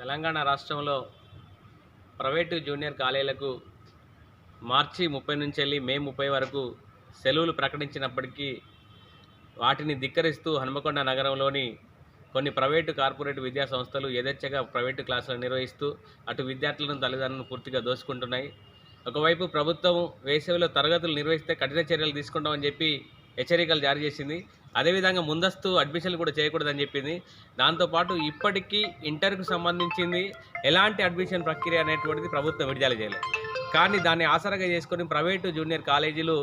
తెలంగాణ రాష్ట్రంలో private junior కాలేజీలకు మార్చి ముప్పై నుంచి వెళ్ళి మే ముప్పై వరకు సెలవులు ప్రకటించినప్పటికీ వాటిని ధిక్కరిస్తూ హనుమకొండ నగరంలోని కొన్ని ప్రైవేటు కార్పొరేట్ విద్యా సంస్థలు యథేచ్ఛగా ప్రైవేటు క్లాసులు నిర్వహిస్తూ అటు విద్యార్థులను తల్లిదండ్రులను పూర్తిగా దోచుకుంటున్నాయి ఒకవైపు ప్రభుత్వం వేసవిలో తరగతులు నిర్వహిస్తే కఠిన చర్యలు తీసుకుంటామని చెప్పి హెచ్చరికలు జారీ చేసింది. అదేవిధంగా ముందస్తు అడ్మిషన్లు కూడా చేయకూడదని చెప్పింది. దాంతోపాటు ఇప్పటికీ ఇంటర్కు సంబంధించింది ఎలాంటి అడ్మిషన్ ప్రక్రియ అనేటువంటిది ప్రభుత్వం విడుదల చేయలేదు కానీ దాన్ని ఆసరాగా చేసుకొని ప్రైవేటు జూనియర్ కాలేజీలు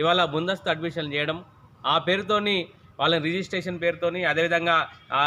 ఇవాళ ముందస్తు అడ్మిషన్లు చేయడం ఆ పేరుతోని వాళ్ళని రిజిస్ట్రేషన్ పేరుతోని అదేవిధంగా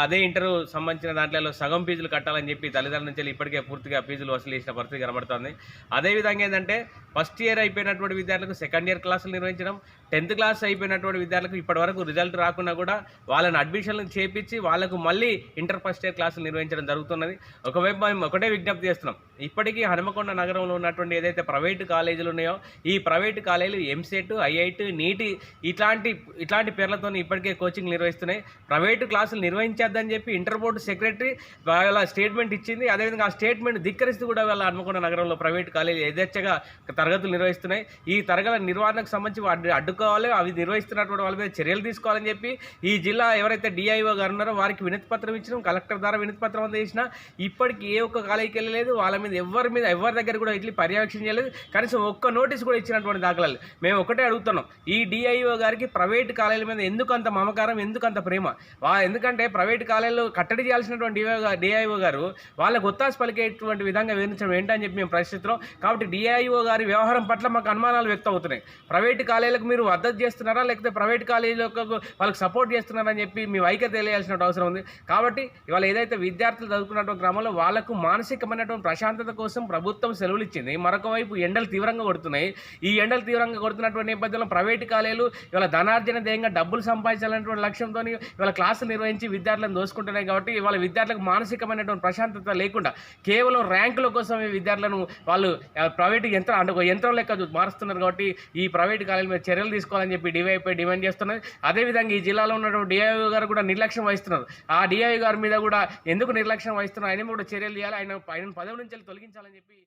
అదే ఇంటర్ సంబంధించిన దాంట్లో సగం ఫీజులు కట్టాలని చెప్పి తల్లిదండ్రుల నుంచి ఇప్పటికే పూర్తిగా ఫీజులు వసూలు చేసిన పరిస్థితి కనబడుతుంది. అదేవిధంగా ఏంటంటే ఫస్ట్ ఇయర్ అయిపోయినటువంటి విద్యార్థులకు సెకండ్ ఇయర్ క్లాసులు నిర్వహించడం టెన్త్ క్లాస్ అయిపోయినటువంటి విద్యార్థులకు ఇప్పటివరకు రిజల్ట్ రాకుండా కూడా వాళ్ళని అడ్మిషన్లు చేపించి వాళ్ళకు మళ్ళీ ఇంటర్ ఫస్ట్ ఇయర్ క్లాసులు నిర్వహించడం జరుగుతున్నది. ఒకవైపు మేము ఒకటే విజ్ఞప్తి చేస్తున్నాం. ఇప్పటికీ హనుమకొండ నగరంలో ఉన్నటువంటి ఏదైతే ప్రైవేటు కాలేజీలు ఉన్నాయో ఈ ప్రైవేటు కాలేజీలు ఎంసెట్ ఐఐటి నీటి ఇట్లాంటి ఇట్లాంటి పేర్లతో ఇప్పటికే కోచింగ్ నిర్వహిస్తున్నాయి. ప్రైవేటు క్లాసులు నిర్వహించేద్దని చెప్పి ఇంటర్ బోర్డు సెక్రటరీ వాళ్ళ స్టేట్మెంట్ ఇచ్చింది. అదేవిధంగా ఆ స్టేట్మెంట్ ధిక్కరిస్తూ కూడా వాళ్ళ హనుమకొండ నగరంలో ప్రైవేటు కాలేజీ యథేచ్ఛగా తరగతులు నిర్వహిస్తున్నాయి. ఈ తరగతుల నిర్వహణకు సంబంధించి అడ్డు అడ్డుకోవాలి. అవి నిర్వహిస్తున్నటువంటి వాళ్ళ మీద చర్యలు తీసుకోవాలని చెప్పి ఈ జిల్లా ఎవరైతే డిఐఓ గారు ఉన్నారో వారికి వినతి పత్రం ఇచ్చినాం. కలెక్టర్ ద్వారా వినతి పత్రం అందజేసినా ఇప్పటికి ఏ ఒక్క కాలేజీకి వెళ్ళలేదు. వాళ్ళ మీద ఎవరి మీద ఎవరి దగ్గర కూడా ఇట్లా పర్యవేక్షణ చేయలేదు. కనీసం ఒక్క నోటీస్ కూడా ఇచ్చినటువంటి దాఖలాలు మేము ఒకటే అడుగుతున్నాం. ఈ డిఐఓ గారికి ప్రైవేట్ కాలేజీల మీద ఎందుకు అంత మమకారం ఎందుకు అంత ప్రేమ? వా ఎందుకంటే ప్రైవేట్ కాలేజీలు కట్టడి చేయాల్సినటువంటి డిఐఓ గారు వాళ్ళకు ఒత్తాసు పలికేటువంటి విధంగా వివరించడం ఏంటని చెప్పి మేము ప్రశ్నిస్తున్నాం. కాబట్టి డిఐఓ గారి వ్యవహారం పట్ల మాకు అనుమానాలు వ్యక్తం అవుతున్నాయి. ప్రైవేట్ కాలేజీలకు మీరు మద్దతు చేస్తున్నారా? లేకపోతే ప్రైవేట్ కాలేజీలకు వాళ్ళకి సపోర్ట్ చేస్తున్నారని చెప్పి మీ వైఖరి తెలియాల్సిన అవసరం ఉంది. కాబట్టి ఇవాళ ఏదైతే విద్యార్థులు చదువుకున్నటువంటి క్రమంలో వాళ్ళకు మానసికమైనటువంటి ప్రశాంతత కోసం ప్రభుత్వం సెలవులు ఇచ్చింది. మరొక వైపు ఎండలు తీవ్రంగా కొడుతున్నాయి. ఈ ఎండలు తీవ్రంగా కొడుతున్నటువంటి నేపథ్యంలో ప్రైవేట్ కాలేజీలు ఇవాళ ధనార్జన ధ్యేయంగా డబ్బులు సంపాదించాలని సంపాదించాలనేటువంటి లక్ష్యంతో ఇవాళ క్లాసులు నిర్వహించి విద్యార్థులను దోసుకుంటున్నాయి కాబట్టి ఇవాళ విద్యార్థులకు మానసికమైనటువంటి ప్రశాంతత లేకుండా కేవలం ర్యాంకుల కోసం ఈ విద్యార్థులను వాళ్ళు ప్రైవేట్ యంత్రం అంటే ఒక యంత్రం లెక్క మారుస్తున్నారు కాబట్టి ఈ ప్రైవేట్ కాలేజీల మీద చర్యలు తీసుకోవాలని చెప్పి డివైపై డిమాండ్ చేస్తున్నది అదేవిధంగా ఈ జిల్లాలో ఉన్నటువంటి డిఐఓ గారు కూడా నిర్లక్ష్యం వహిస్తున్నారు. ఆ డిఐఓ గారి మీద కూడా ఎందుకు నిర్లక్ష్యం వహిస్తున్నారు? ఆయన కూడా చర్యలు చేయాలి ఆయన ఆయన పదవి నుంచి తొలగించాలని చెప్పి